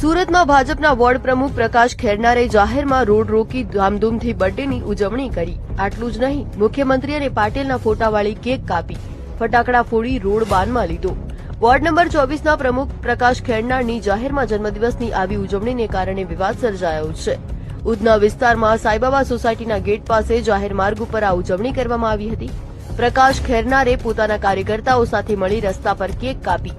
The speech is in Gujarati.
સુરતમાં ભાજપના વોર્ડ પ્રમુખ પ્રકાશ ખેરનારે જાહેરમાં રોડ રોકી ધામધૂમથી બર્થડેની ઉજવણી કરી. આટલું જ નહીં, મુખ્યમંત્રી અને પાટીલના ફોટાવાળી કેક કાપી. ફટાકડા ફોડી રોડ બાનમાં લીધો. વોર્ડ નંબર ચોવીસના પ્રમુખ પ્રકાશ ખેરનારની જાહેરમાં જન્મદિવસની આવી ઉજવણીને કારણે વિવાદ સર્જાયો છે. ઉધના વિસ્તારમાં સાઈબાબા સોસાયટીના ગેટ પાસે જાહેર માર્ગ ઉપર આ ઉજવણી કરવામાં આવી હતી. પ્રકાશ ખેરનારે પોતાના કાર્યકર્તાઓ સાથે મળી રસ્તા પર કેક કાપી.